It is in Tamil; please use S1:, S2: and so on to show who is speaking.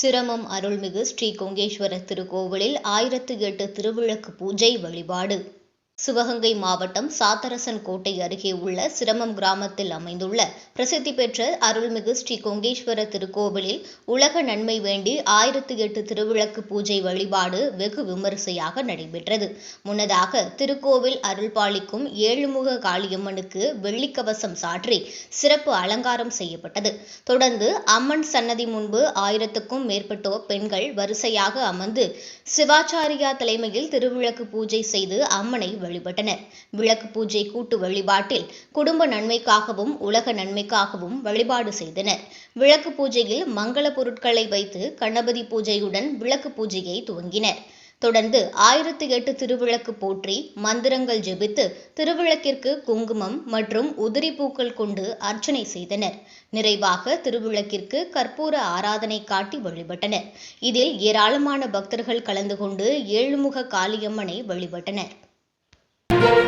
S1: சிரமம் அருள்மிகு ஸ்ரீ கொங்கேஸ்வரர் திருக்கோவிலில் ஆயிரத்து எட்டு திருவிளக்கு பூஜை வழிபாடு. சிவகங்கை மாவட்டம் சாத்தரசன் கோட்டை அருகே உள்ள சிரமம் கிராமத்தில் அமைந்துள்ள பிரசித்தி பெற்ற அருள்மிகு ஸ்ரீ கொங்கேஸ்வர திருக்கோவிலில் உலக நன்மை வேண்டி ஆயிரத்து எட்டு திருவிளக்கு பூஜை வழிபாடு வெகு விமரிசையாக நடைபெற்றது. முன்னதாக திருக்கோவில் அருள்பாலிக்கும் ஏழுமுக காளியம்மனுக்கு வெள்ளிக்கவசம் சாற்றி சிறப்பு அலங்காரம் செய்யப்பட்டது. தொடர்ந்து அம்மன் சன்னதி முன்பு ஆயிரத்துக்கும் மேற்பட்டோர் பெண்கள் வரிசையாக அமர்ந்து சிவாச்சாரியா தலைமையில் திருவிளக்கு பூஜை செய்து அம்மனை வழிபட்டனர். விளக்கு பூஜை கூட்டு வழிபாட்டில் குடும்ப நன்மைக்காகவும் உலக நன்மைக்காகவும் வழிபாடு செய்தனர். விளக்கு பூஜையில் மங்கள பொருட்களை வைத்து கணபதி பூஜையுடன் விளக்கு பூஜையை துவங்கினர். தொடர்ந்து ஆயிரத்தி எட்டு திருவிளக்கு போற்றி மந்திரங்கள் ஜெபித்து திருவிளக்கிற்கு குங்குமம் மற்றும் உதிரி பூக்கள் கொண்டு அர்ச்சனை செய்தனர். நிறைவாக திருவிளக்கிற்கு கற்பூர ஆராதனை காட்டி வழிபட்டனர். இதில் ஏராளமான பக்தர்கள் கலந்து கொண்டு ஏழுமுக காளியம்மனை வழிபட்டனர். you.